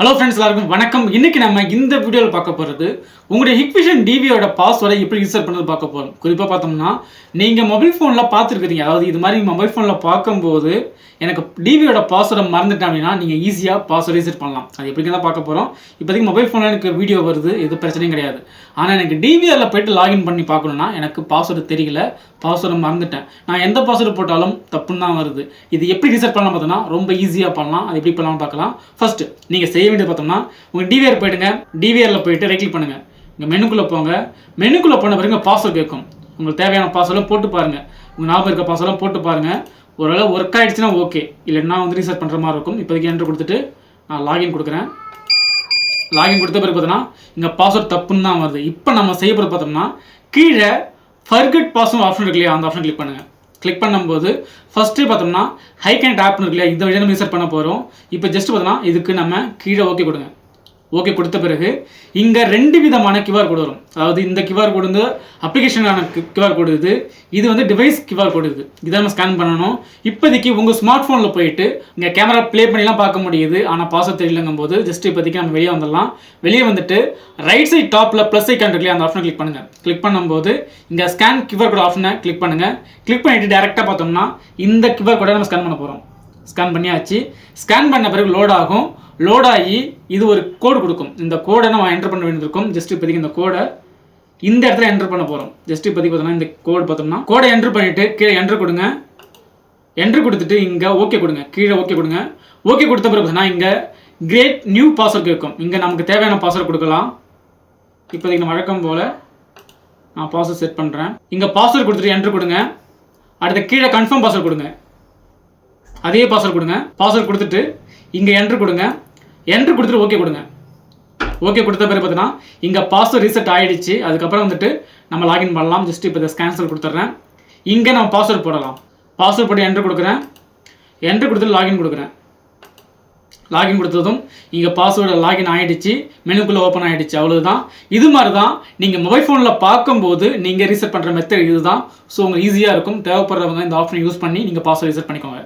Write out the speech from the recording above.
Hello friends எல்லாருக்கும் வணக்கம். இன்னைக்கு நம்ம இந்த வீடியோவில் பார்க்க போகிறது உங்களுடைய ஹிக்விஷன் டிவியோட பாஸ்வேர்டை எப்படி ரிசர்ட் பண்ணுறது பார்க்க போகிறோம் குறிப்பாக பார்த்தோம்னா நீங்கள் மொபைல் ஃபோனில் பார்த்துருக்குறீங்க. அதாவது இது மாதிரி மொபைல் ஃபோனில் பார்க்கும்போது எனக்கு டிவியோட பாஸ்வேர்டை மறந்துட்டேன் அப்படின்னா நீங்கள் ஈஸியாக பாஸ்வேர்டு ரீசெட் பண்ணலாம். அது எப்படி தான் பார்க்க போகிறோம் இப்போதைக்கு மொபைல் ஃபோனில் எனக்கு வீடியோ வருது எது பிரச்சனையும் கிடையாது. ஆனால் எனக்கு டிவிஆரில் போய்ட்டு லாகின் பண்ணி பார்க்கணுன்னா எனக்கு பாஸ்வேர்டு தெரியல பாஸ்வேர்டை மறந்துட்டேன். நான் எந்த பாஸ்வேர்டு போட்டாலும் தப்புன்னு தான் வருது. இது எப்படி ரீசெட் பண்ணலாம் பார்த்தோன்னா ரொம்ப ஈஸியாக பண்ணலாம். அது எப்படி பண்ணலாம்னு பார்க்கலாம். ஃபஸ்ட்டு நீங்கள் செய்ய வேண்டியது பார்த்தோம்னா உங்கள் டிவிஆர் போயிடுங்க டிவிஆரில் போயிட்டு ரைட் கிளிக் பண்ணுங்கள் இங்கே மெனுக்குள்ளே போங்க. மெனுக்குள்ளே போன பிறகு பாஸ்வேர்டு கேட்கும். உங்களுக்கு தேவையான பாஸ்வேர்டும் போட்டு பாருங்கள் உங்கள் ஞாபகம் இருக்க பாஸ்வேர்டும் போட்டு பாருங்கள் ஓரளவு ஒர்க் ஆகிடுச்சுன்னா ஓகே இல்லைன்னா வந்து ரீசெட் பண்ணுற மாதிரி இருக்கும். இப்போதைக்கு என்ட்ரு கொடுத்துட்டு நான் லாகின் கொடுக்குறேன். லாகின் கொடுத்த பிறகு பார்த்தோன்னா இங்கே பாஸ்வேர்ட் தப்புன்னு தான் வருது. இப்போ நம்ம செய்ய போகிறது பார்த்தோம்னா கீழே ஃபர்கட் பாஸ்வேர்ட் ஆப்ஷன் இருக்கு இல்லையா அந்த ஆப்ஷன் கிளிக் பண்ணுங்கள் கிளிக் பண்ணும்போது ஃபஸ்ட்டு பார்த்தோம்னா ஹைகேண்ட் ஆப்னு இருக்கு இல்லையா? இந்த வழியாக நம்ம ரிசர்ட் பண்ண போகிறோம் இப்போ ஜஸ்ட் பார்த்தோம்னா இதுக்கு நம்ம கீழே ஓகே கொடுங்க. ஓகே கொடுத்த பிறகு இங்கே ரெண்டு விதமான கியூஆர் கோடு வரும். அதாவது இந்த கியூஆர் கோடு வந்து அப்ளிகேஷனான கியூஆர் கோடு இது. இது வந்து டிவைஸ் கியூஆர் கோடு இது. இதை நம்ம ஸ்கேன் பண்ணணும். இப்போதைக்கு உங்கள் ஸ்மார்ட் ஃபோனில் போயிட்டு இங்கே கேமரா ப்ளே பண்ணிலாம் பார்க்க முடியுது. ஆனால் பாசம் தெரியலங்கும் போது ஜஸ்ட் இப்போதைக்கு நம்ம வெளியே வந்துடலாம். வெளியே வந்துட்டு ரைட் சைட் டாப்பில் ப்ளஸ் ஐக்கான் இருக்கு அந்த ஆப்ஷனை கிளிக் பண்ணுங்கள் கிளிக் பண்ணும்போது இங்கே ஸ்கேன் கியூஆர் கோடு ஆப்ஷனை கிளிக் பண்ணுங்கள் கிளிக் பண்ணிவிட்டு டேரெக்டாக பார்த்தோம்னா இந்த கியூஆர் கோடை நம்ம ஸ்கேன் பண்ண போகிறோம் ஸ்கேன் பண்ணியாச்சு. ஸ்கேன் பண்ண பிறகு லோட் ஆகும். லோடாகி இது ஒரு கோடு கொடுக்கும். இந்த கோடை நம்ம என்டர் பண்ண வேண்டியிருக்கும்? ஜஸ்ட் இப்போதைக்கு இந்த கோடை இந்த இடத்துல என்டர் பண்ண போகிறோம் ஜஸ்ட் இப்போதைக்கு பார்த்தோம்னா இந்த கோடு பார்த்தோம்னா கோடை என்டர் பண்ணிவிட்டு கீழே என்டர் கொடுங்க. என்ட்ரு கொடுத்துட்டு இங்கே ஓகே கொடுங்க. கீழே ஓகே கொடுங்க. ஓகே கொடுத்த பிறகு பார்த்தீங்கன்னா இங்கே கிரேட் நியூ பாஸ்வேர்ட் கேட்கும். இங்கே நமக்கு தேவையான பாஸ்வேர்ட் கொடுக்கலாம். இப்போதைக்கு நம்ம வழக்கம் போல் நான் பாஸ்வேர்ட் செட் பண்ணுறேன் இங்கே பாஸ்வேர்ட் கொடுத்துட்டு என்ட்ரு கொடுங்க. அடுத்து கீழே கன்ஃபார்ம் பாஸ்வேர்ட் கொடுங்க. அதே பாஸ்வேர்ட் கொடுங்க. பாஸ்வேர்ட் கொடுத்துட்டு இங்கே என்ட்ரு கொடுங்க. என்ட்ரு கொடுத்துட்டு ஓகே கொடுங்க. ஓகே கொடுத்த பிறகு பார்த்தீங்கன்னா இங்கே பாஸ்வேர்ட் ரீசெட் ஆகிடுச்சு அதுக்கப்புறம் வந்துட்டு நம்ம லாகின் பண்ணலாம். ஜஸ்ட் இப்போ இதை கேன்சல் கொடுத்துட்றேன். இங்கே நம்ம பாஸ்வேர்ட் போடலாம். பாஸ்வேர்ட் போட்டு என்ட்ரு கொடுக்குறேன். என்ட்ரு கொடுத்துட்டு லாகின் கொடுக்குறேன். லாகின் கொடுத்ததும் இங்கே பாஸ்வேர்டு லாகின் ஆகிடுச்சு மெனுக்குள்ளே ஓப்பன் ஆகிடுச்சு அவ்வளோதான் இது மாதிரி தான் நீங்கள் மொபைல் ஃபோனில் பார்க்கும்போது நீங்கள் ரீசெட் பண்ணுற மெத்தட் இது தான் ஸோ உங்களுக்கு ஈஸியாக இருக்கும். தேவைப்படுறவங்க இந்த ஆப்ஷன் யூஸ் பண்ணி நீங்கள் பாஸ்வேர்ட் ரீசெட் பண்ணிக்கோங்க.